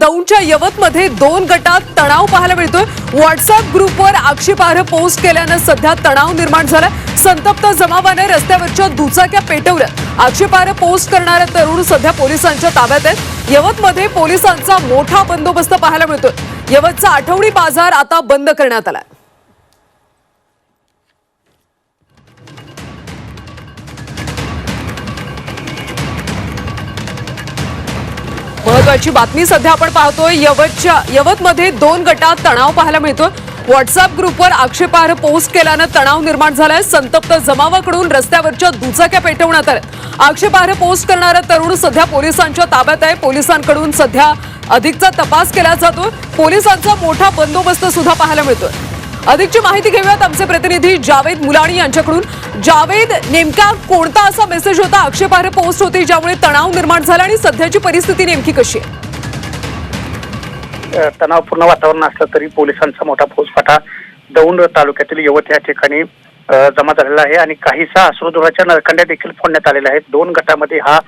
दौंडच्या यवतमध्ये दोन गटात तणाव पाहायला मिळतोय. व्हॉट्सअप ग्रुपवर आक्षेपार्ह पोस्ट केल्यानं सध्या तणाव निर्माण झालाय. संतप्त जमावाने रस्त्यावरच्या दुचाक्या पेटवल्या आक्षेपार्ह पोस्ट करणाऱ्या तरुण सध्या पोलिसांच्या ताब्यात आहेत यवतमध्ये पोलिसांचा मोठा बंदोबस्त पाहायला मिळतोय. यवतचा आठवडी बाजार आता बंद करण्यात आलाय. महत्वाची बातमी सध्या आपण पाहतोय. यवतच्या यवतमध्ये दोन गटात तणाव पाहायला मिळतोय. व्हॉट्सअप ग्रुपवर आक्षेपार्ह पोस्ट केल्यानं तणाव निर्माण झालाय. संतप्त जमावाकडून रस्त्यावरच्या दुचाक्या पेटवण्यात आल्या. आक्षेपार्ह पोस्ट करणारा तरुण सध्या पोलिसांच्या ताब्यात आहे. पोलिसांकडून सध्या अधिकचा तपास केला जातो पोलिसांचा मोठा बंदोबस्त सुद्धा पाहायला मिळतोय. अधिकची माहिती घेऊयात आमचे प्रतिनिधी जावेद मुलाणी यांच्याकडून. जावेद नेमका कोणता असा मेसेज होता? आक्षेपार्ह पोस्ट होती ज्यामुळे तणाव निर्माण झाला आणि सध्याची परिस्थिती नेमकी कशी आहे? तणावपूर्ण वातावरण असलं तरी पोलिसांचा मोठा फौजफाटा दौंड तालुक्यातील यवत या ठिकाणी जमा झालेला आहे आणि काहीसा अश्रुधुराच्या नरकंड्या देखील फोडण्यात आलेल्या आहेत. दोन गटामध्ये हा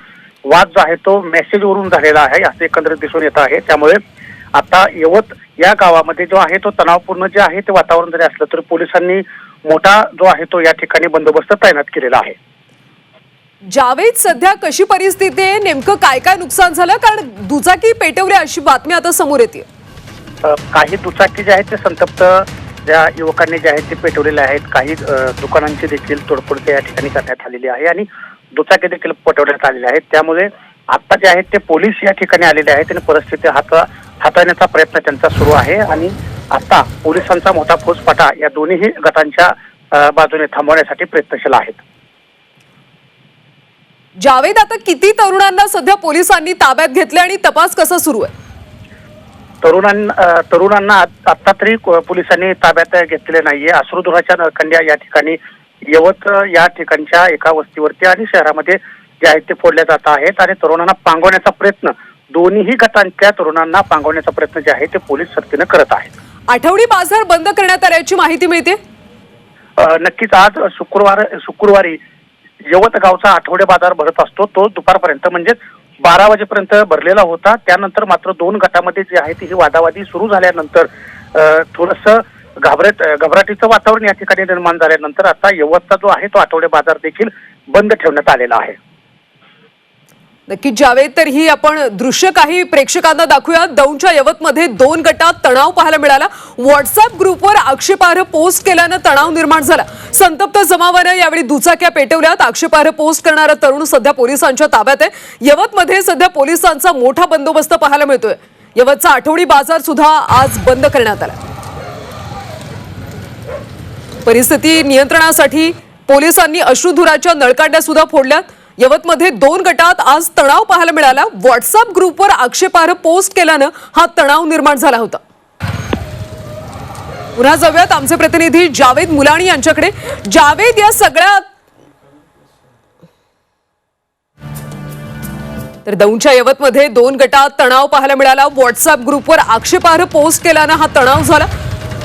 वाद जो आहे तो मेसेजवरून झालेला आहे असं एकंदरीत दिसून येत आहे. त्यामुळे आता यवत या गावामध्ये जो आहे तो तणावपूर्ण जे आहे ते वातावरण जरी असलं तरी पोलिसांनी मोठा जो आहे तो या ठिकाणी बंदोबस्त तैनात केलेला आहे. जावेद सध्या कशी परिस्थिती आहे नेमकं काय काय नुकसान झालं? कारण दुचाकी पेटवल्या अशी बातमी आता समोर येते. काही दुचाकी जे आहेत ते संतप्त ज्या युवकांनी जे आहेत ते पेटवलेले आहेत. काही दुकानांची देखील तोडफोड त्या ठिकाणी करण्यात आलेली आहे आणि दुचाकी देखील पेटवण्यात आलेल्या आहेत. त्यामुळे आता जे आहेत ते पोलीस या ठिकाणी आलेले आहेत आणि परिस्थिती हाता हाताळण्याचा प्रयत्न त्यांचा सुरू आहे आणि आता पोलिसांचा मोठा फौजफाटा या दोन्ही गटांच्या बाजूने थांबवण्यासाठी प्रयत्नशील आहेत. जावेद आता किती तरुणांना सध्या पोलिसांनी ताब्यात घेतले आणि तपास कसा सुरू आहे? तरुणांना तरुणांना आत- तरी पोलिसांनी ताब्यात घेतलेले नाहीये. अश्रुधुराच्या नळकंड्या या ठिकाणी यवत या ठिकाणच्या एका वस्तीवरती आणि शहरामध्ये जे आहेत ते फोडल्या जात आहेत आणि तरुणांना पांगवण्याचा प्रयत्न दोन्ही गटांच्या तरुणांना पांगवण्याचा प्रयत्न जे आहे ते पोलीस सक्तीनं करत आहेत. आठवडी बाजार बंद करण्यात आल्याची माहिती मिळते? नक्कीच आज शुक्रवार शुक्रवारी यवत गावचा आठवडे बाजार भरत असतो. तो दुपारपर्यंत म्हणजेच बारा वाजेपर्यंत भरलेला होता. त्यानंतर मात्र दोन गटामध्ये जे आहे ती ही वादावादी सुरू झाल्यानंतर थोडस घाबरत घबराटीचं वातावरण या ठिकाणी निर्माण झाल्यानंतर आता यवतचा जो आहे तो आठवडे बाजार देखील बंद ठेवण्यात आलेला आहे. नक्की जावेद तर ही आपण दृश्य काही प्रेक्षकांना दाखवूया. दौंडच्या यवतमध्ये दोन गटात तणाव पाहायला मिळाला. व्हॉट्सअप ग्रुपवर आक्षेपार्ह पोस्ट केल्यानं तणाव निर्माण झाला. संतप्त जमावानं यावेळी दुचाक्या पेटवल्यात. आक्षेपार्ह पोस्ट करणारा तरुण सध्या पोलिसांच्या ताब्यात आहे. यवतमध्ये सध्या पोलिसांचा मोठा बंदोबस्त पाहायला मिळतोय. यवतचा आठवडी बाजार सुद्धा आज बंद करण्यात आला. परिस्थिती नियंत्रणासाठी पोलिसांनी अश्रुधुराच्या नळकांड्या सुद्धा फोडल्यात. यवतमध्ये दोन गटात आज तणाव पाहायला मिळाला. व्हॉट्सअप ग्रुपवर आक्षेपार्ह पोस्ट केल्यानं हा तणाव निर्माण झाला होता. पुन्हा जाऊयात आमचे प्रतिनिधी जावेद मुलाणी यांच्याकडे. जावेद या सगळ्या तर दौंडच्या यवतमध्ये दोन गटात तणाव पाहायला मिळाला. व्हॉट्सअप ग्रुपवर आक्षेपार्ह पोस्ट केल्यानं हा तणाव झाला.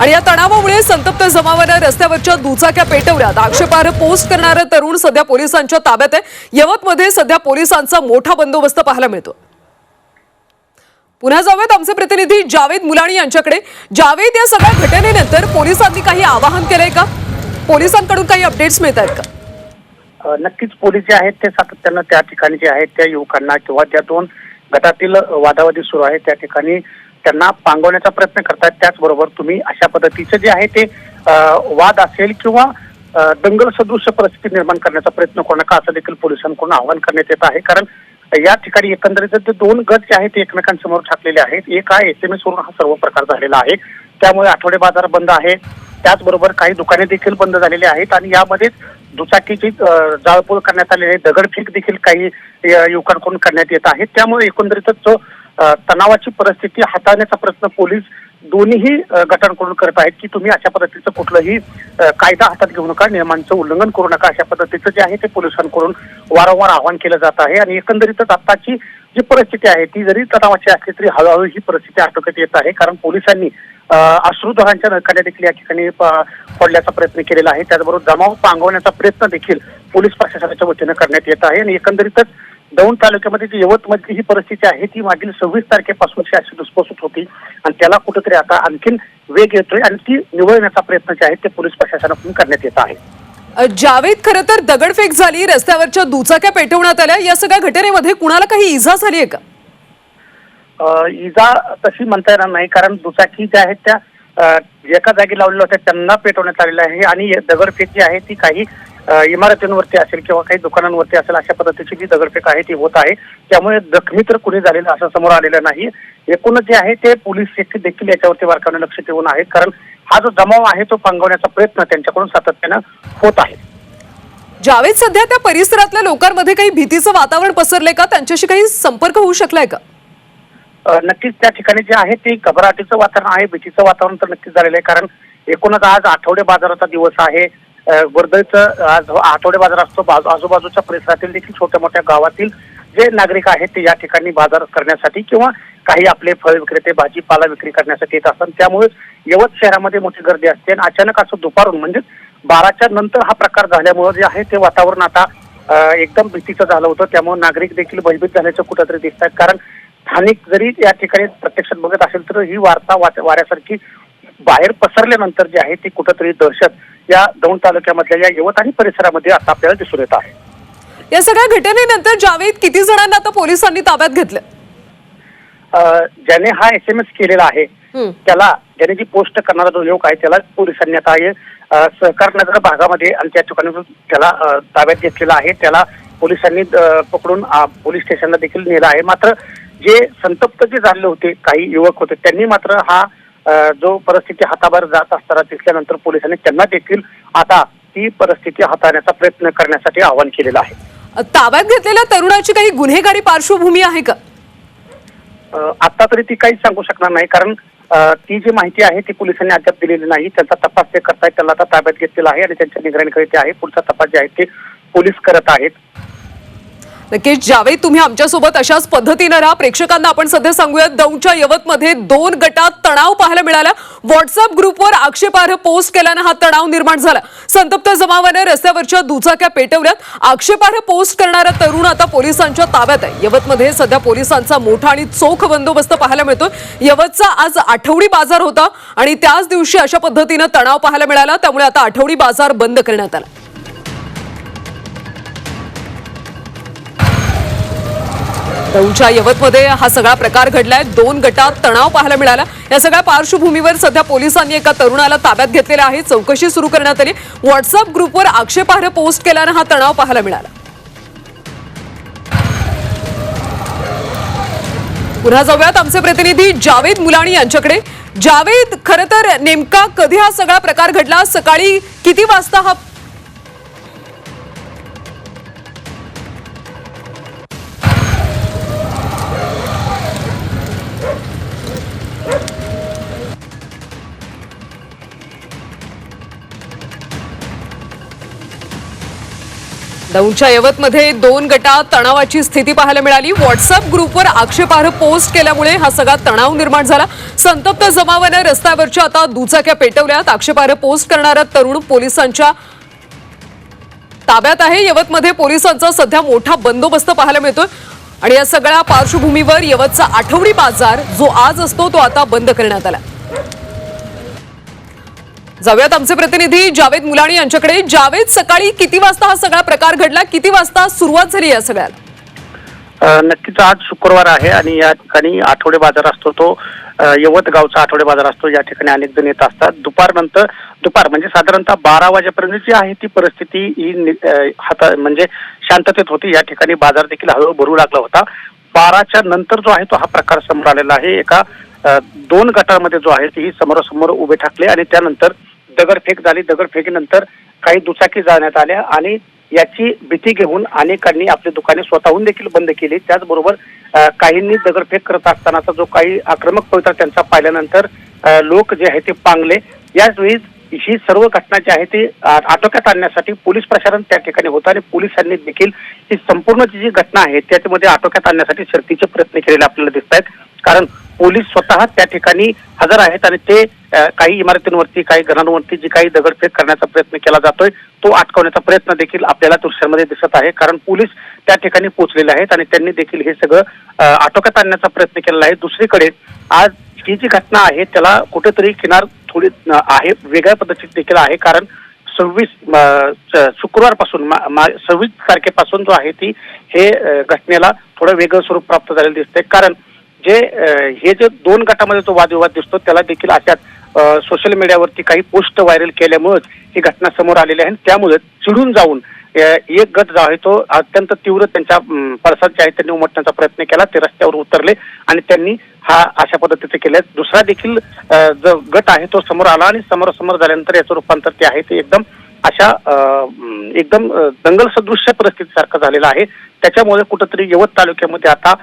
आणि या तणावामुळे संतप्त जमावानं रस्त्यावरच्या दुचाक्या पेटवल्यात. आक्षेपार्ह पोस्ट करणारा तरुण सध्या पोलिसांच्या ताब्यात आहे. यवतमध्ये सध्या पोलिसांचा मोठा बंदोबस्त पाहायला मिळतो पुन्हा जाऊयात आमचे प्रतिनिधी जावेद मुलाणी यांच्याकडे. जावेद या सगळ्या घटनेनंतर पोलिसांनी काही आवाहन केलंय का? पोलिसांकडून काही अपडेट्स मिळत आहेत का नक्कीच पोलीस जे आहेत ते सातत्यानं त्या ठिकाणी जे आहेत त्या युवकांना किंवा त्या दोन गटातील वादावादी सुरू आहे त्या ठिकाणी त्यांना पांगवण्याचा प्रयत्न करतात त्याचबरोबर तुम्ही अशा पद्धतीचं जे आहे ते वाद असेल किंवा दंगल सदृश्य परिस्थिती निर्माण करण्याचा प्रयत्न करू नका असं देखील पोलिसांकडून आवाहन करण्यात येत आहे. कारण या ठिकाणी एकंदरीत ते दोन गट जे आहेत ते एकमेकांसमोर ठाकलेले आहेत. एक हा एस एम एस वरून हा सर्व प्रकार झालेला आहे. त्यामुळे आठवडे बाजार बंद आहे. त्याचबरोबर काही दुकाने देखील बंद झालेली आहेत आणि यामध्येच दुचाकीची जाळपोळ करण्यात आलेली आहे. दगडफेक देखील काही युवकांकडून करण्यात येत आहे. त्यामुळे एकंदरीतच जो तणावाची परिस्थिती हाताळण्याचा प्रयत्न पोलीस दोन्हीही गटांकडून करत आहेत की तुम्ही अशा पद्धतीचं कुठलंही कायदा हातात घेऊ नका नियमांचं उल्लंघन करू नका अशा पद्धतीचं जे आहे ते पोलिसांकडून वारंवार आवाहन केलं जात आहे. आणि एकंदरीतच आताची जी परिस्थिती आहे ती जरी तणावाची असली तरी हळूहळू ही परिस्थिती आटोक्यात येत आहे. कारण पोलिसांनी अश्रुधरांच्या नरकांड्या देखील या ठिकाणी पडल्याचा प्रयत्न केलेला आहे. त्याचबरोबर जमाव पांगवण्याचा प्रयत्न देखील पोलीस प्रशासनाच्या वतीनं करण्यात येत आहे. आणि एकंदरीतच दौंड तालुक्यामध्ये जी यवतमधली ही परिस्थिती आहे ती मागील सव्वीस तारखेपासूनची अशी दुसपसूत होती आणि त्याला कुठेतरी आता आणखीन वेग येतोय आणि ती निवळण्याचा प्रयत्न जे आहे ते पोलीस प्रशासनाकडून करण्यात येत आहे. जावेद खरं तर दगडफेक झाली रस्त्यावरच्या दुचाक्या पेटवण्यात आल्या या सगळ्या घटनेमध्ये कुणाला काही इजा झाली आहे का? इजा तशी म्हणता येणार नाही कारण दुचाकी ज्या आहेत त्या एका जागी लावलेल्या होत्या त्यांना पेटवण्यात आलेल्या आहे आणि दगडफेक जी आहे ती काही इमारतींवरती असेल किंवा काही दुकानांवरती असेल अशा पद्धतीची जी दगडफेक आहे ती होत आहे. त्यामुळे जखमी तर कुणी झालेलं असं समोर आलेलं नाही. एकूणच जे आहे ते पोलीस देखील देखील याच्यावरती बारकावणे लक्ष ठेवून आहेत कारण हा जो जमाव आहे तो पांगवण्याचा प्रयत्न त्यांच्याकडून सातत्यानं होत आहे. जावेद सध्या त्या परिसरातल्या लोकांमध्ये काही भीतीचं वातावरण पसरलंय का? त्यांच्याशी काही संपर्क होऊ शकलाय का? नक्कीच त्या ठिकाणी जे आहे ते घबराटीचं वातावरण आहे भीतीचं वातावरण तर नक्कीच झालेलं आहे. कारण एकूणच आज आठवडे बाजाराचा दिवस आहे. अ, आज आठवडे बाजार असतो. बाजू आजूबाजूच्या परिसरातील देखील छोट्या मोठ्या गावातील जे नागरिक आहेत ते या ठिकाणी बाजार करण्यासाठी किंवा काही आपले फळ विक्रेते भाजीपाला विक्री करण्यासाठी येत असतात. त्यामुळे यवत शहरामध्ये मोठी गर्दी असते आणि अचानक असं दुपारून म्हणजे बाराच्या नंतर हा प्रकार झाल्यामुळे जे आहे ते वातावरण आता एकदम भीतीचं झालं होतं. त्यामुळे नागरिक देखील भयभीत झाल्याचं कुठंतरी दिसत आहेत कारण स्थानिक जरी या ठिकाणी प्रत्यक्षात बघत असेल तर ही वार्ता वा- वाऱ्यासारखी बाहेर पसरल्यानंतर जी आहे ती कुठंतरी दहशत या दौंड तालुक्यामधल्या या यवत आणि परिसरामध्ये आता आपल्याला दिसून येत आहे. या सगळ्या घटनेनंतर जावेद किती जणांना आता पोलिसांनी ताब्यात घेतलं? ज्याने हा एस एम एस केलेला आहे. त्याला ज्याने जी पोस्ट करणारा जो युवक आहे त्याला पोलिसांनी आता हे अ, सहकार नगर भागामध्ये आणि त्या ठिकाणी त्याला ताब्यात घेतलेला आहे. त्याला पोलिसांनी पकडून पोलीस स्टेशनला देखील नेलं आहे. मात्र जे संतप्त जे झाले होते काही युवक होते त्यांनी मात्र हा जो परिस्थिती हाताबाहेर जात असताना दिसल्यानंतर पोलिसांनी त्यांना देखील आता ती परिस्थिती हाताळण्याचा प्रयत्न करण्यासाठी आवाहन केलेलं आहे. ताब्यात घेतलेल्या तरुणाची काही गुन्हेगारी पार्श्वभूमी आहे का? आता तरी ती काहीच सांगू शकणार नाही कारण ती जी माहिती आहे ती पोलिसांनी अद्याप दिलेली नाही. त्यांचा तपास ते करतायत त्याला आता ताब्यात घेतलेला आहे आणि त्यांच्या निगराणीकडे ते आहे. पुढचा तपास जे आहे ते पोलीस करत आहेत. नक्कीच ज्यावेळी तुम्ही आमच्यासोबत अशाच पद्धतीनं राहा प्रेक्षकांना आपण सध्या सांगूयात दौंडच्या यवतमध्ये दोन गटात तणाव पाहायला मिळाला. व्हॉट्सअप ग्रुपवर आक्षेपार्ह पोस्ट केल्यानं हा तणाव निर्माण झाला. संतप्त जमावानं रस्त्यावरच्या दुचाक्या पेटवल्यात. आक्षेपार्ह पोस्ट करणारा तरुण आता पोलिसांच्या ताब्यात आहे. यवतमध्ये सध्या पोलिसांचा मोठा आणि चोख बंदोबस्त पाहायला मिळतो यवतचा आज आठवडी बाजार होता आणि त्याच दिवशी अशा पद्धतीनं तणाव पाहायला मिळाला. त्यामुळे आता आठवडी बाजार बंद करण्यात आला. दौंडच्या यवतमध्ये हा सगळा प्रकार घडलाय. दोन गटात तणाव पाहायला मिळाला. या सगळ्या पार्श्वभूमीवर सध्या पोलिसांनी एका तरुणाला ताब्यात घेतलेला आहे. चौकशी सुरू करण्यात आली. व्हॉट्सअप ग्रुपवर आक्षेपार्ह पोस्ट केल्यानं हा तणाव पाहायला मिळाला. पुन्हा जाऊयात आमचे प्रतिनिधी जावेद मुलाणी यांच्याकडे. जावेद खरं तर नेमका कधी हा सगळा प्रकार घडला? सकाळी किती वाजता हा दौंडच्या यवतमध्ये दोन गटात तणावाची स्थिती पाहायला मिळाली. व्हॉट्सअप ग्रुपवर आक्षेपार्ह पोस्ट केल्यामुळे हा सगळा तणाव निर्माण झाला. संतप्त जमावानं रस्त्यावरच्या आता दुचाक्या पेटवल्यात. आक्षेपार्ह पोस्ट करणारा तरुण पोलिसांच्या ताब्यात आहे. यवतमध्ये पोलिसांचा सध्या मोठा बंदोबस्त पाहायला मिळतोय. आणि या सगळ्या पार्श्वभूमीवर यवतचा आठवडी बाजार जो आज असतो तो आता बंद करण्यात आला. जाऊयात आमचे प्रतिनिधी जावेद मुलाणी यांच्याकडे. जावेद सकाळी किती वाजता हा सगळा प्रकार घडला? किती वाजता सुरुवात झाली या सगळ्यात? नक्कीच आज शुक्रवार आहे आणि या ठिकाणी आठवडे बाजार असतो तो यवत गावचा आठवडे बाजार असतो. या ठिकाणी अनेक जण येत असतात. दुपारनंतर दुपार म्हणजे साधारणतः बारा वाजेपर्यंत जी आहे ती परिस्थिती ही हाता म्हणजे शांततेत होती. या ठिकाणी बाजार देखील हळूहळू भरू लागला होता. बाराच्या नंतर जो आहे तो हा प्रकार समोर आलेला आहे. एका दोन गटामध्ये जो आहे ती समोरासमोर उभे ठाकले आणि त्यानंतर दगडफेक झाली दगडफेकीनंतर काही दुचाकी जाण्यात आल्या आणि याची भीती घेऊन अनेकांनी आपली दुकाने स्वतःहून देखील बंद केली. त्याचबरोबर काहींनी दगडफेक करत असतानाचा जो काही आक्रमक पवित्रा त्यांचा पाहिल्यानंतर लोक जे आहे ते पांगले. याच वेळी ही सर्व घटना जी आहे ती आटोक्यात आणण्यासाठी पोलीस प्रशासन त्या ठिकाणी होतं आणि पोलिसांनी देखील ही संपूर्ण जी जी घटना आहे त्याच्यामध्ये आटोक्यात आणण्यासाठी शर्तीचे प्रयत्न केलेले आपल्याला दिसत आहेत. कारण पोलीस स्वतः त्या ठिकाणी हजर आहेत आणि ते काही इमारतींवरती काही घरांवरती जी काही दगडफेक करण्याचा प्रयत्न केला जातोय तो अटकवण्याचा प्रयत्न देखील आपल्याला दृश्यांमध्ये दिसत आहे. कारण पोलीस त्या ठिकाणी पोहोचलेले आहेत आणि त्यांनी देखील हे सगळं आटोक्यात आणण्याचा प्रयत्न केलेला आहे. दुसरीकडे आज ही जी घटना आहे त्याला कुठेतरी किनार थोडी आहे वेगळ्या पद्धतीत देखील आहे. कारण सव्वीस शुक्रवारपासून सव्वीस तारखेपासून जो आहे ती हे घटनेला थोडं वेगळं स्वरूप प्राप्त झालेलं दिसतंय. कारण जे हे जे दोन गटामध्ये जो वादविवाद दिसतो त्याला देखील अशाच सोशल मीडियावरती काही पोस्ट व्हायरल केल्यामुळेच ही घटना समोर आलेली आहे. आणि त्यामुळे चिडून जाऊन एक गट जो आहे तो अत्यंत तीव्र त्यांच्या अम, पडसाद जे आहे त्यांनी उमटण्याचा प्रयत्न केला ते रस्त्यावर उतरले आणि त्यांनी हा अशा पद्धतीचे केले. दुसरा देखील जो गट आहे तो समोर आला आणि समोरासमोर झाल्यानंतर याचं रूपांतर ते आहे ते एकदम अशा एकदम दंगल सदृश्य परिस्थितीसारखं झालेलं आहे. त्याच्यामुळे कुठंतरी यवत तालुक्यामध्ये आता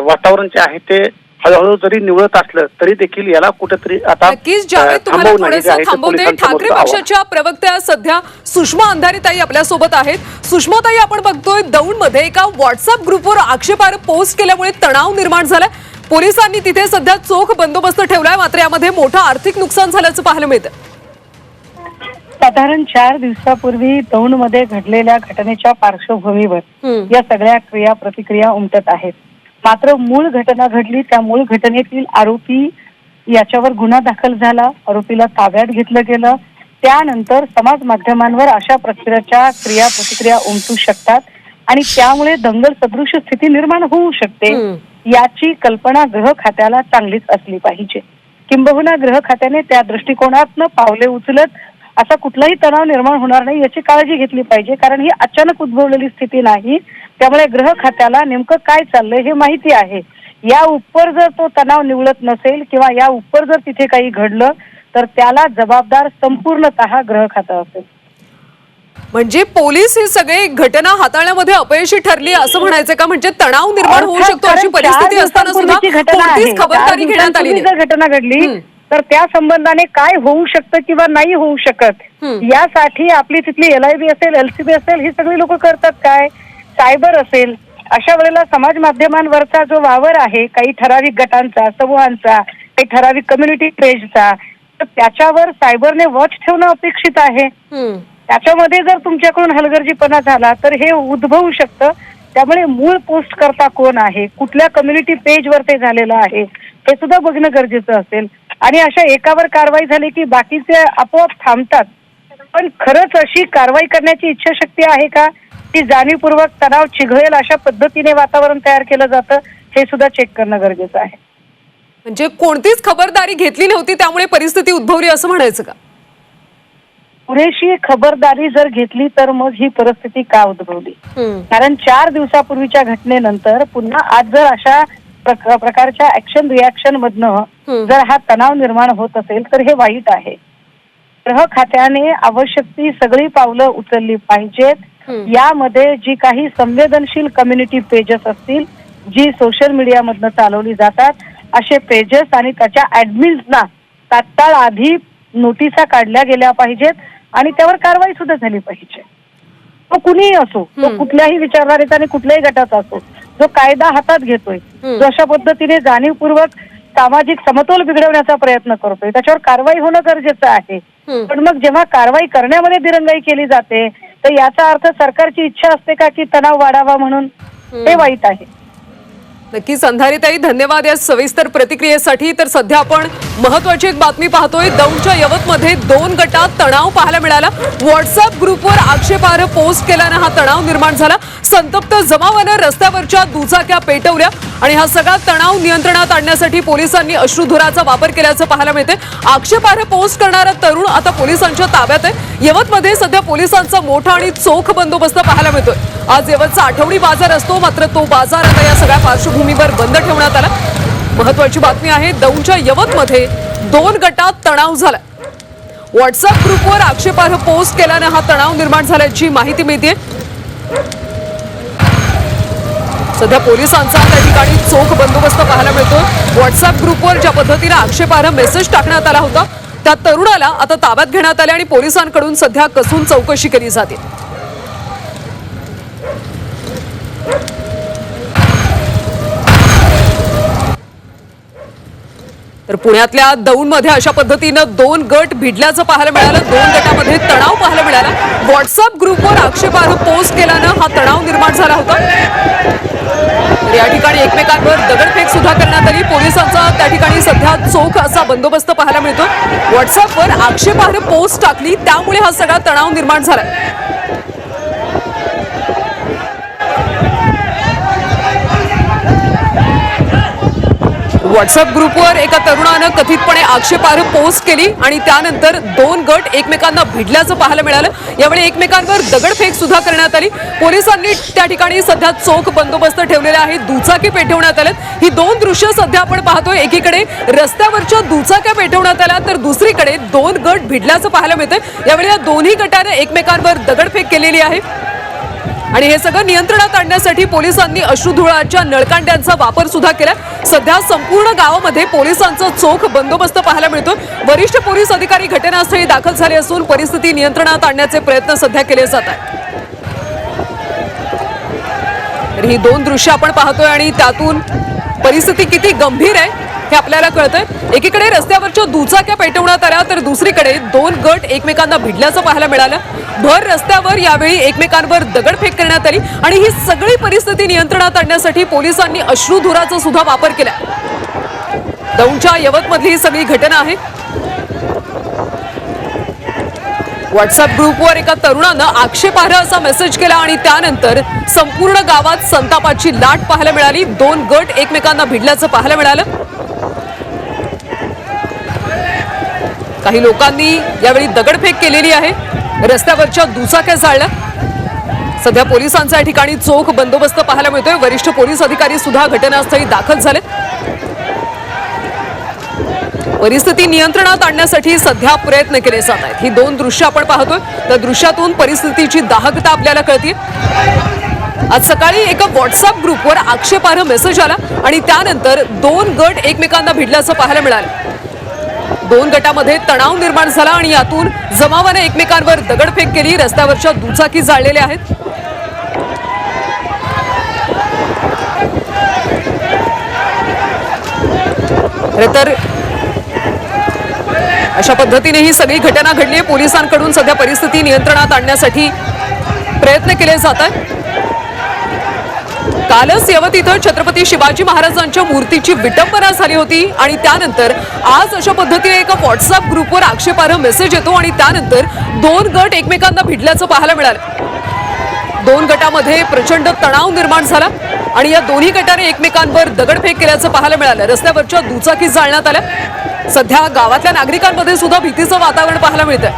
वातावरण जे आहे ते हळूहळू जरी निवळत असलं तरी देखील याला कुठेतरी आता नक्कीच अ, जावेद तुम्हाला थोडंसं थांबवते ठाकरे. पक्षाच्या प्रवक्त्या सध्या सुषमा अंधारीताई आपल्यासोबत आहेत. सुषमाताई आपण बघतोय दौंडमध्ये एका व्हॉट्सअप ग्रुपवर आक्षेपार्ह पोस्ट केल्यामुळे तणाव निर्माण झालाय. पोलिसांनी तिथे सध्या चोख बंदोबस्त ठेवलाय. मात्र यामध्ये मोठं आर्थिक नुकसान झाल्याचं पाहायला मिळतं. साधारण चार दिवसापूर्वी दौंडमध्ये घडलेल्या घटनेच्या पार्श्वभूमीवर. या सगळ्या क्रिया प्रतिक्रिया उमटत आहेत. मात्र मूळ घटना घडली त्या मूळ घटनेतील आरोपी याच्यावर गुन्हा दाखल झाला. आरोपीला ताब्यात घेतलं गेलं. त्यानंतर समाज माध्यमांवर अशा प्रकारच्या क्रिया प्रतिक्रिया उमटू शकतात आणि त्यामुळे दंगल सदृश स्थिती निर्माण होऊ शकते. याची कल्पना गृह खात्याला चांगलीच असली पाहिजे. किंबहुना गृह खात्याने त्या दृष्टिकोनातनं पावले उचलत असा कुठलाही तणाव निर्माण होणार नाही याची काळजी घेतली पाहिजे. कारण ही अचानक उद्भवलेली स्थिती नाही. त्यामुळे गृह खात्याला नेमकं काय चाललंय हे माहिती आहे. या उपर जर तो तणाव निवळत नसेल किंवा या उपर जर तिथे काही घडलं तर त्याला जबाबदार संपूर्णतः गृह खातं असेल. म्हणजे पोलीस ही सगळी घटना हाताळण्यामध्ये अपयशी ठरली असं म्हणायचं का? म्हणजे तणाव निर्माण होऊ शकतो अशी परिस्थिती असताना सुद्धा खबरदारी घेण्यात आली जर घटना घडली. तर त्या संबंधाने काय होऊ शकतं किंवा नाही होऊ शकत. यासाठी आपली तिथली एल आय बी असेल एलसीबी असेल ही सगळी लोक करतात काय? सायबर असेल. अशा वेळेला समाज माध्यमांवरचा जो वावर आहे काही ठराविक गटांचा समूहांचा काही ठराविक कम्युनिटी पेजचा तर त्याच्यावर सायबरने वॉच ठेवणं अपेक्षित आहे. त्याच्यामध्ये जर तुमच्याकडून हलगर्जीपणा झाला तर हे उद्भवू शकतं. त्यामुळे मूळ पोस्ट करता कोण आहे? कुठल्या कम्युनिटी पेजवर ते झालेलं आहे? हे सुद्धा बघणं गरजेचं असेल. आणि अशा एकावर कारवाई झाली की बाकीचे आपोआप थांबतात. पण खरंच अशी कारवाई करण्याची इच्छाशक्ती आहे का? ती जाणीवपूर्वक तणाव चिघळेल अशा पद्धतीने वातावरण तयार केलं जातं हे सुद्धा चेक करणं गरजेचं आहे. म्हणजे कोणतीच खबरदारी घेतली नव्हती त्यामुळे परिस्थिती उद्भवली असं म्हणायचं का? पुरेशी खबरदारी जर घेतली तर मग ही परिस्थिती का उद्भवली. कारण चार दिवसापूर्वीच्या घटनेनंतर पुन्हा आज जर अशा प्रकारच्या ऍक्शन रिॲक्शन मधनं. जर हा तणाव निर्माण होत असेल तर हे वाईट आहे गृह खात्याने आवश्यक ती सगळी पावलं उचलली पाहिजेत. यामध्ये जी काही संवेदनशील कम्युनिटी पेजेस असतील जी सोशल मीडियामधनं चालवली जातात असे पेजेस आणि त्याच्या ऍडमिन्सना तात्काळ आधी नोटिसा काढल्या गेल्या पाहिजेत आणि त्यावर कारवाई सुद्धा झाली पाहिजे तो कुणीही असो तो. कुठल्याही विचारधारेचा आणि कुठल्याही गटाचा असो जो कायदा हातात घेतोय. जो अशा पद्धतीने जाणीवपूर्वक सामाजिक समतोल बिघडवण्याचा प्रयत्न करतोय त्याच्यावर कारवाई होणं गरजेचं आहे. पण मग जेव्हा कारवाई करण्यामध्ये दिरंगाई केली जाते तर याचा अर्थ सरकारची इच्छा असते का की तणाव वाढावा म्हणून हे वाईट आहे नक्कीच अंधारीताई धन्यवाद या सविस्तर प्रतिक्रियेसाठी. तर सध्या आपण महत्वाची एक बातमी पाहतोय. दौंडच्या यवतमध्ये दोन गटात तणाव पाहायला मिळाला. व्हॉट्सअप ग्रुपवर आक्षेपार्ह पोस्ट केल्यानं हा तणाव निर्माण झाला. संतप्त जमावानं रस्त्यावरच्या दुचाक्या पेटवल्या आणि हा सगळा तणाव नियंत्रणात आणण्यासाठी पोलिसांनी अश्रुधुराचा वापर केल्याचं पाहायला मिळते आक्षेपार्ह पोस्ट करणारा तरुण आता पोलिसांच्या ताब्यात आहे. यवतमध्ये सध्या पोलिसांचा मोठा आणि चोख बंदोबस्त पाहायला मिळतोय. आज जवळचा आठवडी बाजार असतो मात्र तो बाजार आता या सगळ्या पार्श्वभूमीवर बंद ठेवण्यात आला. महत्वाची बातमी आहे दौंडच्या यवतमध्ये दोन गटात तणाव झाला व्हॉट्सअप ग्रुपवर आक्षेपार्ह पोस्ट केल्यानं हा तणाव निर्माण झाल्याची माहिती मिळते सध्या पोलिसांचा त्या ठिकाणी चोख बंदोबस्त पाहायला मिळतो व्हॉट्सअप ग्रुपवर ज्या पद्धतीने आक्षेपार्ह मेसेज टाकण्यात आला होता त्या तरुणाला आता ताब्यात घेण्यात आले आणि पोलिसांकडून सध्या कसून चौकशी केली जाते. तर पुण्यातल्या दौंडमध्ये अशा पद्धतीनं दोन गट भिडल्याचं पाहायला मिळालं. दोन गटामध्ये तणाव पाहायला मिळाला. व्हॉट्सअप ग्रुपवर आक्षेपार्ह पोस्ट केल्यानं हा तणाव निर्माण झाला होता. या ठिकाणी एकमेकांवर दगडफेक सुद्धा करण्यात आली. पोलिसांचा त्या ठिकाणी सध्या चोख असा बंदोबस्त पाहायला मिळतो व्हॉट्सअपवर आक्षेपार्ह पोस्ट टाकली. त्यामुळे हा सगळा तणाव निर्माण झाला व्हॉट्सअप ग्रुपवर एका तरुणानं कथितपणे आक्षेपार्ह पोस्ट केली आणि त्यानंतर दोन गट एकमेकांना भिडल्याचं पाहायला मिळालं. यावेळी एकमेकांवर दगडफेक सुद्धा करण्यात आली. पोलिसांनी त्या ठिकाणी सध्या चोख बंदोबस्त ठेवलेला आहे. दुचाकी पेटवण्यात आल्यात. ही दोन दृश्य सध्या आपण पाहतोय. एकीकडे रस्त्यावरच्या दुचाक्या पेटवण्यात आल्या तर दुसरीकडे दोन गट भिडल्याचं पाहायला मिळतं यावेळी या दोन्ही गटाने एकमेकांवर दगडफेक केलेली आहे. आणि हे सगळं नियंत्रणात आणण्यासाठी पोलिसांनी अश्रुधुळाच्या नळकांड्यांचा वापर सुद्धा केला सध्या संपूर्ण गावामध्ये पोलिसांचा चोख बंदोबस्त पाहायला मिळतो वरिष्ठ पोलीस अधिकारी घटनास्थळी दाखल झाले असून परिस्थिती नियंत्रणात आणण्याचे प्रयत्न सध्या केले जात आहेत. ही दोन दृश्य आपण पाहतोय आणि त्यातून परिस्थिती किती गंभीर आहे हे आपल्याला कळतंय. एकीकडे रस्त्यावरच्या दुचाक्या पेटवण्यात आल्या तर दुसरीकडे दोन गट एकमेकांना भिडल्याचं पाहायला मिळालं. भर रस्त्यावर यावेळी एकमेकांवर दगडफेक करण्यात आली आणि ही सगळी परिस्थिती नियंत्रणात आणण्यासाठी पोलिसांनी अश्रुधुराचा सुद्धा वापर केला. दौंडच्या यवतमधली ही सगळी घटना आहे. व्हॉट्सअप ग्रुपवर एका तरुणानं आक्षेपार्ह असा मेसेज केला आणि त्यानंतर संपूर्ण गावात संतापाची लाट पाहायला मिळाली. दोन गट एकमेकांना भिडल्याचं पाहायला मिळालं. काही लोकांनी यावेळी दगडफेक केलेली आहे. रस्त्यावरच्या दुचाक्या जाळल्या. सध्या पोलिसांचा या ठिकाणी चोख बंदोबस्त पाहायला मिळतोय. वरिष्ठ पोलीस अधिकारी सुद्धा घटनास्थळी दाखल झाले. परिस्थिती नियंत्रणात आणण्यासाठी सध्या प्रयत्न केले जात आहेत. ही दोन दृश्य आपण पाहतोय. त्या दृश्यातून परिस्थितीची दाहकता आपल्याला कळते आज सकाळी एका व्हॉट्सअप ग्रुपवर आक्षेपार्ह मेसेज आला आणि त्यानंतर दोन गट एकमेकांना भिडल्याचं पाहायला मिळालं. दोन गटामध्ये तणाव निर्माण झाला आणि यातून जमावाने एकमेकांवर दगडफेक केली. रस्त्यावरच्या दुचाकी जाळलेल्या आहेत. तर अशा पद्धतीने ही सगळी घटना घडली आहे. पोलिसांकडून सध्या परिस्थिती नियंत्रणात आणण्यासाठी प्रयत्न केले जात आहेत. कालच यवत इथं छत्रपती शिवाजी महाराजांच्या मूर्तीची विटंबना झाली होती आणि त्यानंतर आज अशा पद्धतीने एका व्हॉट्सअप ग्रुपवर आक्षेपार्ह मेसेज येतो आणि त्यानंतर दोन गट एकमेकांना भिडल्याचं पाहायला मिळालं. दोन गटामध्ये प्रचंड तणाव निर्माण झाला आणि या दोन्ही गटाने एकमेकांवर दगडफेक केल्याचं पाहायला मिळालं. रस्त्यावरच्या दुचाकी जाळण्यात आल्या. सध्या गावातल्या नागरिकांमध्ये सुद्धा भीतीचं वातावरण पाहायला मिळतंय.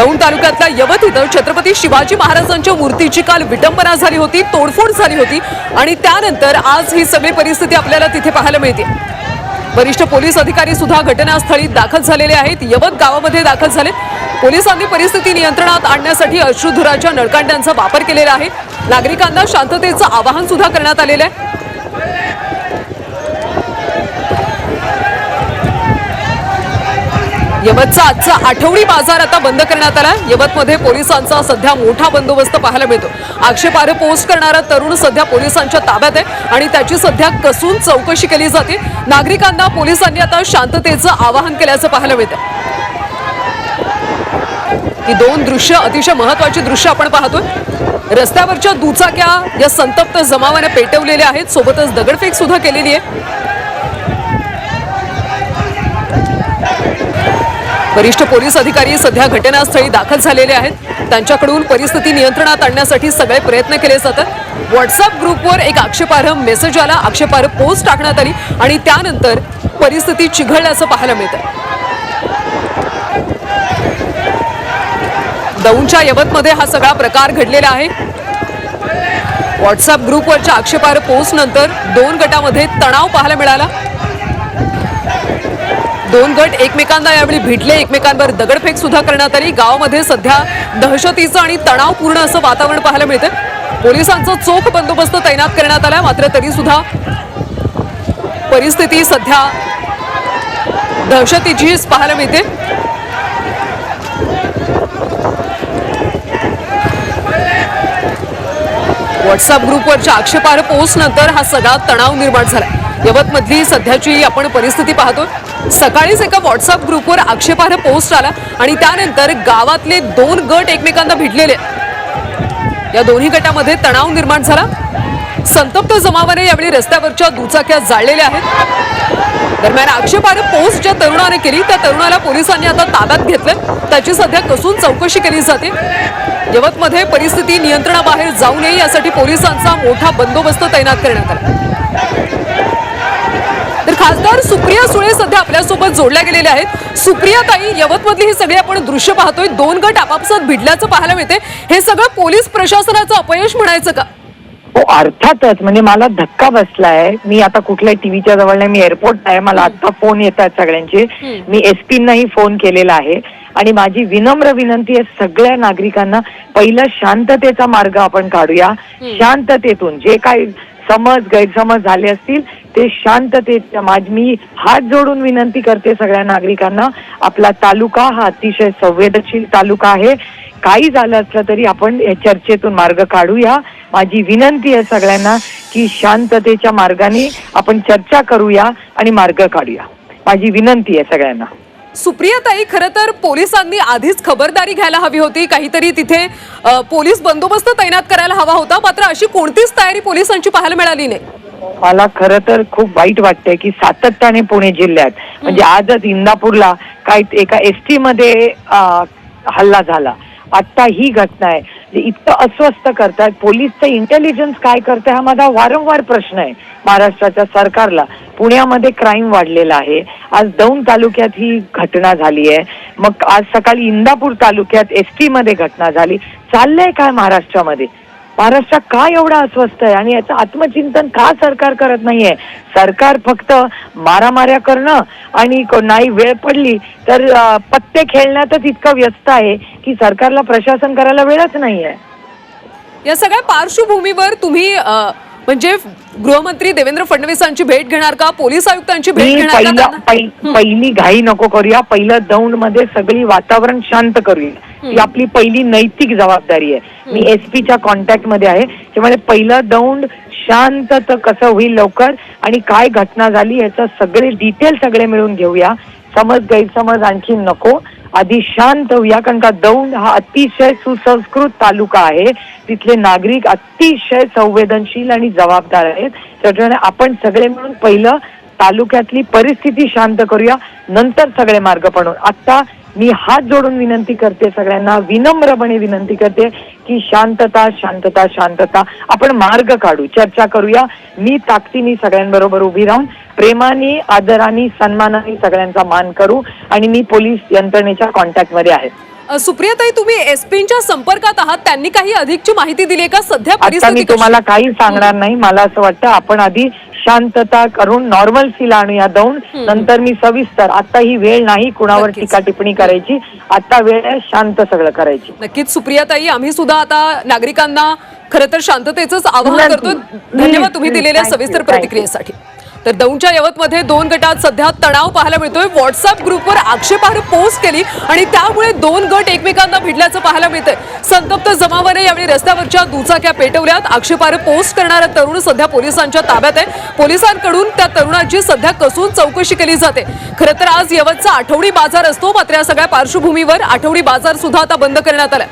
दौंड तालुक्यातल्या यवत इथं छत्रपती शिवाजी महाराजांच्या मूर्तीची काल विटंबना झाली होती तोडफोड झाली होती आणि त्यानंतर आज ही सगळी परिस्थिती आपल्याला तिथे पाहायला मिळते. वरिष्ठ पोलीस अधिकारी सुद्धा घटनास्थळी दाखल झालेले आहेत यवत गावामध्ये दाखल झाले पोलिसांनी परिस्थिती नियंत्रणात आणण्यासाठी अश्रुधुराच्या नळकांड्यांचा वापर केलेला आहे. नागरिकांना शांततेचं आवाहन सुद्धा करण्यात आलेलं आहे. यवतचा आजचा आठवडी बाजार आता बंद करण्यात आला. यवतमध्ये पोलिसांचा सध्या मोठा बंदोबस्त पाहायला मिळतो. आक्षेपार्ह पोस्ट करणारा तरुण सध्या पोलिसांच्या ताब्यात आहे आणि त्याची सध्या कसून चौकशी केली जाते. नागरिकांना पोलिसांनी आता शांततेचं आवाहन केल्याचं पाहायला मिळतं. ही दोन दृश्य अतिशय महत्वाची दृश्य आपण पाहतोय. रस्त्यावरच्या दुचाक्या या संतप्त जमावाने पेटवलेल्या आहेत. सोबतच दगडफेक सुद्धा केलेली आहे. वरिष्ठ पोलीस अधिकारी सध्या घटनास्थळी दाखल झालेले आहेत. त्यांच्याकडून परिस्थिती नियंत्रणात आणण्यासाठी सगळे प्रयत्न केले जातात. व्हॉट्सअप ग्रुपवर एक आक्षेपार्ह मेसेज आला. आक्षेपार्ह पोस्ट टाकण्यात आली आणि त्यानंतर परिस्थिती चिघळल्याचं पाहायला मिळतं. दौंडच्या यवतमध्ये हा सगळा प्रकार घडलेला आहे. व्हॉट्सअप ग्रुपवरच्या आक्षेपार्ह पोस्ट नंतर दोन गटामध्ये तणाव पाहायला मिळाला. दोन गट एकमेकांना यावेळी भिडले एकमेकांवर दगडफेक सुद्धा करण्यात आली. गावामध्ये सध्या दहशतीचं आणि तणावपूर्ण असं वातावरण पाहायला मिळतं पोलिसांचा चोख बंदोबस्त तैनात करण्यात आला मात्र तरी सुद्धा परिस्थिती सध्या दहशतीचीच पाहायला मिळते. व्हॉट्सअप ग्रुपवरच्या आक्षेपार्ह पोस्ट नंतर हा सगळा तणाव निर्माण झाला यवतमधली सध्याची आपण परिस्थिती पाहतो सकाळीच एका व्हॉट्सअप ग्रुपवर आक्षेपार्ह पोस्ट आला आणि त्यानंतर गावातले दोन गट एकमेकांना भिडलेले या दोन्ही गटामध्ये तणाव निर्माण झाला. संतप्त जमावाने यावेळी रस्त्यावरच्या दुचाक्या जाळलेल्या आहेत. दरम्यान आक्षेपार्ह पोस्ट ज्या तरुणाने केली त्या तरुणाला पोलिसांनी आता ताब्यात घेतलं त्याची सध्या कसून चौकशी केली जाते. यवतमध्ये परिस्थिती नियंत्रणाबाहेर जाऊ नये यासाठी पोलिसांचा मोठा बंदोबस्त तैनात करण्यात आला. खासदार सुप्रिया सुळे सध्या आपल्यासोबत जोडल्या गेलेल्या आहेत. सुप्रिया ताई यवतमधली ही सगळी आपण दृश्य पाहतोय. दोन गट आपापसात भिडल्याचं पाहायला मिळते. हे सगळं पोलीस प्रशासनाचं अपयश म्हणायचं का? हो अर्थातच. म्हणजे मला धक्का बसलाय. मी आता कुठल्या टीव्हीच्या जवळ नाही मी एअरपोर्ट आहे. मला आता फोन येत आहेत सगळ्यांचे मी एसपींनाही फोन केलेला आहे. आणि माझी विनम्र विनंती आहे सगळ्या नागरिकांना पहिलं शांततेचा मार्ग आपण काढूया. शांततेतून जे काही समज गैरसमज झाले असतील ते शांततेत माझ मी हात जोडून विनंती करते सगळ्या नागरिकांना. आपला तालुका हा अतिशय संवेदनशील तालुका आहे. काही झालं असलं तरी आपण या चर्चेतून मार्ग काढूया. माझी विनंती आहे सगळ्यांना की शांततेच्या मार्गाने आपण चर्चा करूया आणि मार्ग काढूया. माझी विनंती आहे सगळ्यांना. सुप्रिया ताई खरं तर पोलिसांनी आधीच खबरदारी घ्यायला हवी होती. काहीतरी तिथे पोलीस बंदोबस्त तैनात करायला हवा होता. मात्र अशी कोणतीच तयारी पोलिसांची पाहायला मिळाली नाही. मला खरं तर खूप वाईट वाटतंय की सातत्याने पुणे जिल्ह्यात म्हणजे आजच इंदापूरला काय एका एस टी मध्ये हल्ला झाला. आता ही घटना आहे. इतकं अस्वस्थ करतायत. पोलीसचं इंटेलिजन्स काय करते हा माझा वारंवार प्रश्न आहे. महाराष्ट्राच्या सरकारला. पुण्यामध्ये क्राईम वाढलेला आहे. आज दौंड तालुक्यात ही घटना झाली आहे. मग आज सकाळी इंदापूर तालुक्यात एस टीमध्ये घटना झाली. चाललंय काय महाराष्ट्रामध्ये? महाराष्ट्र का एवढा अस्वस्थ आहे? आणि याचं आत्मचिंतन का सरकार करत नाहीये? सरकार फक्त मारामाऱ्या करणं आणि को- नाही वेळ पडली तर पत्ते खेळण्यातच इतकं व्यस्त आहे की सरकारला प्रशासन करायला वेळच नाहीये. या सगळ्या पार्श्वभूमीवर तुम्ही म्हणजे गृहमंत्री देवेंद्र फडणवीसांची भेट घेणार का? पोलीस आयुक्तांची भेट घेणार का? पहिली घाई नको करूया. पहिलं दौंडमध्ये सगळी वातावरण शांत करूया. ही आपली पहिली नैतिक जबाबदारी आहे. मी एसपीच्या कॉन्टॅक्टमध्ये आहे. त्यामुळे पहिलं दौंड शांत तर कसं होईल लवकर आणि काय घटना झाली याचं सगळे डिटेल सगळे मिळून घेऊया. समज गैरसमज आणखी नको. आधी शांत होऊया कारण का दौंड हा अतिशय सुसंस्कृत तालुका आहे. तिथले नागरिक अतिशय संवेदनशील आणि जबाबदार आहेत. त्याच्यामुळे आपण सगळे मिळून पहिलं तालुक्यातली परिस्थिती शांत करूया नंतर सगळे मार्ग पडून. आता मी हात जोडून विनंती करते सगळ्यांना विनम्रपणे विनंती करते की शांतता शांतता शांतता. आपण मार्ग काढू चर्चा करूया. मी ताकदीने सगळ्यांबरोबर उभी राहून प्रेमाने आदराने सन्मानाने सगळ्यांचा मान करू आणि मी पोलीस यंत्रणेच्या कॉन्टॅक्टमध्ये आहे. अ, सुप्रिया ताई तुम्ही एसपीच्या संपर्कात आहात? त्यांनी काही अधिकची माहिती दिली आहे का? सध्या मी तुम्हाला काही सांगणार नाही. मला असं वाटतं आपण आधी शांतता करून नॉर्मलसीला आणूया जाऊन नंतर मी सविस्तर आता ही वेळ नाही कुणावर. टीका टिप्पणी करायची आता वेळ आहे शांत सगळं करायची नक्कीच सुप्रियाताई आम्ही सुद्धा आता नागरिकांना खरं तर शांततेचंच आवाहन. करतो धन्यवाद तुम्ही. दिलेल्या सविस्तर. प्रतिक्रियेसाठी तर दौंडच्या यवतमध्ये दोन गटात सध्या तणाव पाहायला मिळतोय. व्हॉट्सअप ग्रुपवर आक्षेपार्ह पोस्ट केली आणि त्यामुळे दोन गट एकमेकांना भिडल्याचं पाहायला मिळतंय. संतप्त जमावाने यावेळी रस्त्यावरच्या दुचाक्या पेटवल्यात. आक्षेपार्ह पोस्ट करणारा तरुण सध्या पोलिसांच्या ताब्यात आहे. पोलिसांकडून त्या तरुणाची सध्या कसून चौकशी केली जाते. खरं तर आज यवतचा आठवडी बाजार असतो. मात्र या सगळ्या पार्श्वभूमीवर आठवडी बाजार सुद्धा आता बंद करण्यात आला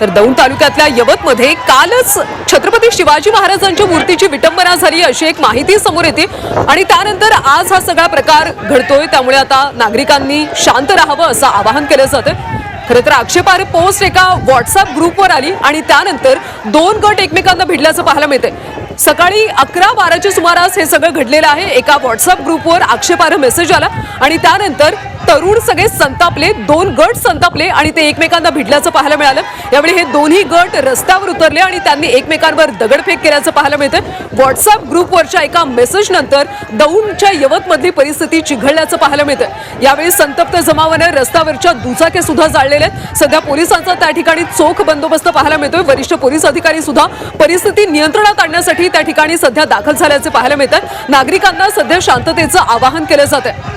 तर दौंड तालुक्यातल्या यवतमध्ये कालच छत्रपती शिवाजी महाराजांच्या मूर्तीची विटंबना झाली अशी एक माहिती समोर येते. आणि त्यानंतर आज हा सगळा प्रकार घडतोय. त्यामुळे आता नागरिकांनी शांत राहावं असं आवाहन केलं जातं खरं तर आक्षेपार पोस्ट एका व्हॉट्सअप ग्रुपवर आली आणि त्यानंतर दोन गट एकमेकांना भिडल्याचं पाहायला मिळतंय. सकाळी अकरा बाराच्या सुमारास हे सगळं घडलेलं आहे. एका व्हॉट्सअप ग्रुपवर आक्षेपार्ह मेसेज आला आणि त्यानंतर तरुण सगळे संतापले दोन गट संतापले आणि ते एकमेकांना भिडल्याचं पाहायला मिळालं. यावेळी हे दोन्ही गट रस्त्यावर उतरले आणि त्यांनी एकमेकांवर दगडफेक केल्याचं पाहायला मिळतं व्हॉट्सअप ग्रुपवरच्या एका मेसेज नंतर दौंडच्या यवतमधली परिस्थिती चिघळल्याचं पाहायला मिळतं यावेळी संतप्त जमावानं रस्त्यावरच्या दुचाक्या सुद्धा जाळलेल्या आहेत. सध्या पोलिसांचा त्या ठिकाणी चोख बंदोबस्त पाहायला मिळतोय. वरिष्ठ पोलीस अधिकारी सुद्धा परिस्थिती नियंत्रणात आणण्यासाठी त्या ठिकाणी सध्या दाखल झाल्याचे पाहायला मिळतात नागरिकांना सध्या शांततेचं आवाहन केलं जात आहे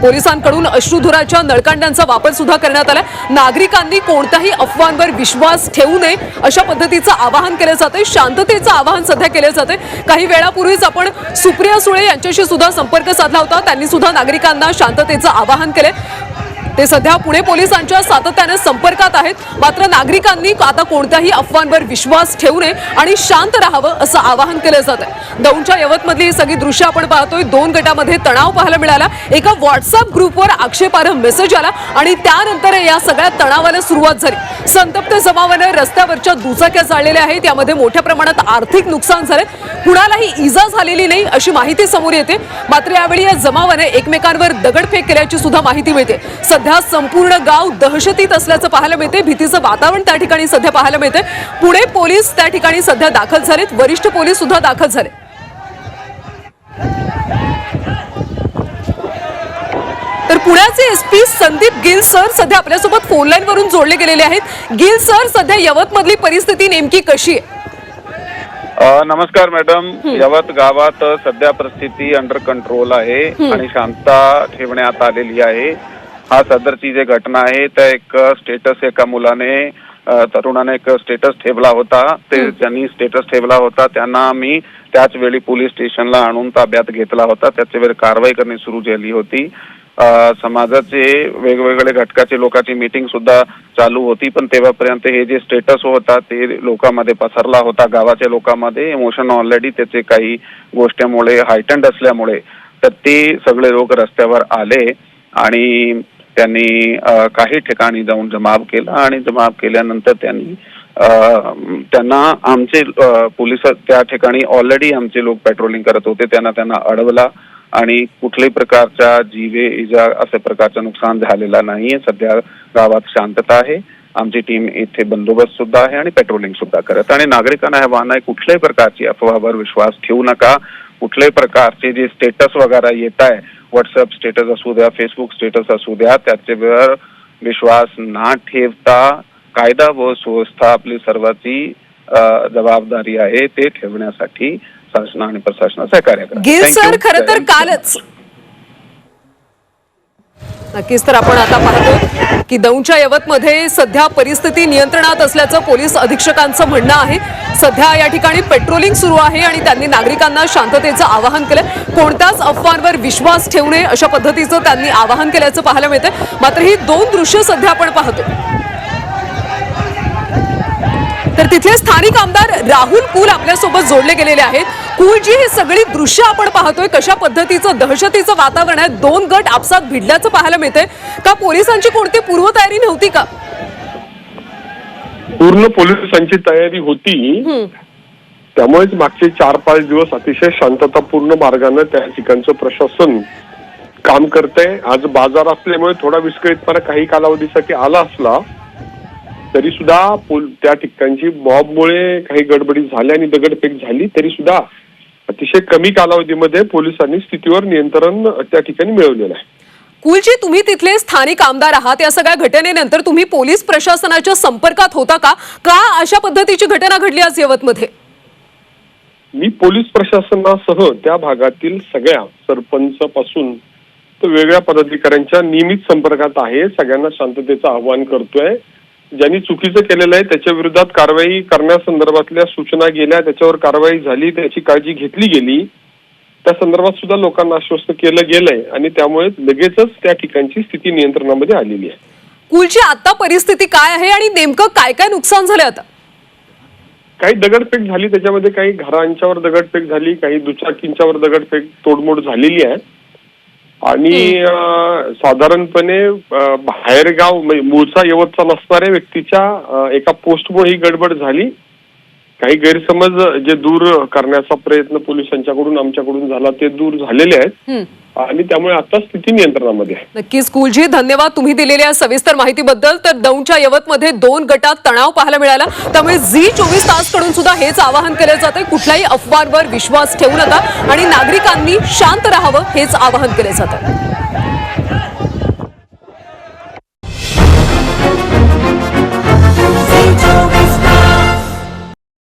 पोलिसांकडून अश्रुधुराच्या नळकांड्यांचा वापर सुद्धा करण्यात आला नागरिकांनी कोणत्याही अफवांवर विश्वास ठेवू नये अशा पद्धतीचं आवाहन केलं जातंय. शांततेचं आवाहन सध्या केलं जाते काही वेळापूर्वीच आपण सुप्रिया सुळे यांच्याशी सुद्धा संपर्क साधला होता. त्यांनी सुद्धा नागरिकांना शांततेचं आवाहन केलंय. ते सध्या पुणे पोलिसांच्या सातत्याने संपर्कात आहेत. मात्र नागरिकांनी आता कोणत्याही अफवांवर विश्वास ठेवू नये आणि शांत राहावं असं आवाहन केलं जात आहे. दौंडच्या यवतमधली ही सगळी दृश्य आपण पाहतोय. दोन गटामध्ये तणाव पाहायला मिळाला. एका व्हॉट्सअप ग्रुपवर आक्षेपार्ह मेसेज आला आणि त्यानंतर या सगळ्या तणावाला सुरुवात झाली. संतप्त जमावानं रस्त्यावरच्या दुचाक्या जाळलेल्या आहेत. यामध्ये मोठ्या प्रमाणात आर्थिक नुकसान झाले कुणालाही इजा झालेली नाही अशी माहिती समोर येते. मात्र यावेळी या जमावाने एकमेकांवर दगडफेक केल्याची सुद्धा माहिती मिळते. सध्या संपूर्ण गाव दहशतीत असल्याचं पाहायला मिळते भीतीचं वातावरण त्या ठिकाणी सध्या पाहायला मिळते पुणे पोलीस त्या ठिकाणी सध्या दाखल झालेत. वरिष्ठ पोलीस सुद्धा दाखल झाले. तर पुण्याचे एसपी संदीप गिल सर सध्या आपल्यासोबत फोन लाईन वरून जोडले गेलेले आहेत. गिल सर सध्या यवतमधली परिस्थिती नेमकी कशी आहे? नमस्कार मॅडम यवत गावात सध्या परिस्थिती अंडर कंट्रोल आहे आणि शांतता ठेवण्यात आलेली आहे. हा सदरची जी घटना आहे त्या एक स्टेटस एका मुलाने तरुणाने एक स्टेटस ठेवला होता. ते ज्यांनी स्टेटस ठेवला होता त्यांना मी त्याच वेळी पोलीस स्टेशनला आणून ताब्यात घेतला होता. त्याच्या वेळी कारवाई करणे सुरू झाली होती. समाजाचे वेगवेगळे घटकाचे लोकांची मीटिंग सुद्धा चालू होती. पण तेव्हापर्यंत हे जे स्टेटस होता ते लोकांमध्ये पसरला होता. गावाच्या लोकांमध्ये इमोशन ऑलरेडी त्याचे काही गोष्टीमुळे हायटंड असल्यामुळे. तर ते सगळे लोक रस्त्यावर आले आणि त्यांनी काही ठिकाणी जाऊन जमाव केला आणि जमाव केल्यानंतर त्यांनी त्यांना आमचे पोलीस त्या ठिकाणी ऑलरेडी आमचे लोक पेट्रोलिंग करत होते. त्यांना त्यांना अडवला आणि कुठल्याही प्रकारच्या जीवे इजा अशा प्रकारचं नुकसान झालेला नाहीये. सध्या गावात शांतता आहे. आमची टीम इथे बंदोबस्त सुद्धा आहे आणि पेट्रोलिंग सुद्धा करत. आणि नागरिकांना आव्हान आहे कुठल्याही प्रकारची अफवावर विश्वास ठेवू नका. कुठल्याही प्रकारचे जे स्टेटस वगैरे येत आहे व्हॉट्सअप स्टेटस असू द्या फेसबुक स्टेटस असू द्या त्याच्यावर विश्वास ना ठेवता कायदा व सुव्यवस्था आपली सर्वांची जबाबदारी आहे ते ठेवण्यासाठी शासन आणि प्रशासन सहकार्य करा गिल Thank सर. खरं तर. कालच नक्कीच तर आपण आता पाहतो की दौंडच्या यवतमध्ये सध्या परिस्थिती नियंत्रणात असल्याचं पोलीस अधीक्षकांचं म्हणणं आहे. सध्या या ठिकाणी पेट्रोलिंग सुरू आहे आणि त्यांनी नागरिकांना शांततेचं आवाहन केलं कोणत्याच अफवांवर विश्वास ठेवू नये अशा पद्धतीचं त्यांनी आवाहन केल्याचं पाहायला मिळतं मात्र ही दोन दृश्य सध्या आपण पाहतो. तर तिथले स्थानिक आमदार राहुल कुल आपल्यासोबत जोडले गेलेले आहेत. कुलजी ही सगळी दृश्य आपण पाहतोय. कशा पद्धतीचं दहशतीचं वातावरण आहे. दोन गट आपसात भिडल्याचं पाहायला मिळतंय. का पोलिसांची कोणती पूर्वतयारी नव्हती का? पूर्ण पोलिसांची तयारी होती. त्यामुळेच मागचे चार पाच दिवस अतिशय शांततापूर्ण मार्गाने त्या ठिकाणचं प्रशासन काम करतंय. आज बाजार असल्यामुळे थोडा विस्कळीतपणा काही कालावधीसाठी आला असला तरी सुद्धा त्या ठिकाणची मॉबमुळे काही गडबडी झाल्या आणि दगडफेक झाली तरी सुद्धा अतिशय कमी कालावधीमध्ये पोलिसांनी स्थितीवर नियंत्रण त्या ठिकाणी मिळवलेलं आहे. कुलजी तुम्ही तिथले स्थानिक आमदार आहात. या सगळ्या घटनेनंतर तुम्ही पोलीस प्रशासनाच्या संपर्कात होता का? का अशा पद्धतीची घटना घडली आज यवतमध्ये? मी पोलीस प्रशासनासह त्या भागातील सगळ्या सरपंच पासून तर वेगळ्या पदाधिकाऱ्यांच्या नियमित संपर्कात आहे. सगळ्यांना शांततेचं आवाहन करतोय. ज्यांनी चुकीचं केलेलं आहे त्याच्या विरोधात कारवाई करण्यासंदर्भातल्या सूचना गेल्या त्याच्यावर कारवाई झाली त्याची काळजी घेतली गेली. त्या संदर्भात सुद्धा लोकांना आश्वस्त केलं गेलंय आणि त्यामुळे लगेचच त्या ठिकाणची स्थिती नियंत्रणामध्ये आलेली आहे. कुलची आता परिस्थिती काय आहे आणि नेमकं काय काय नुकसान झालं आता? काही दगडफेक झाली त्याच्यामध्ये काही घरांच्यावर दगडफेक झाली काही दुचाकींच्यावर दगडफेक तोडमोड झालेली आहे. आणि साधारणपणे बाहेरगाव म्हणजे मूळचा यवतचा नसणाऱ्या व्यक्तीच्या एका पोस्टमुळे ही गडबड झाली. काही गैरसमज जे दूर करण्याचा प्रयत्न पोलिसांच्याकडून आमच्याकडून झाला ते दूर झालेले आहेत. आणि त्यामुळे आता स्थिती नियंत्रणामध्ये आहे. नक्की स्कूलजी धन्यवाद तुम्ही दिलेल्या सविस्तर माहितीबद्दल. तर दौंडच्या यवतमध्ये दोन गटात तणाव पाहायला मिळाला. त्यामुळे झी चोवीस तासकडून सुद्धा हेच आवाहन केलं जाते कुठल्याही अफवांवर विश्वास ठेवू नका. आणि नागरिकांनी शांत राहावं हेच आवाहन केलं जातं.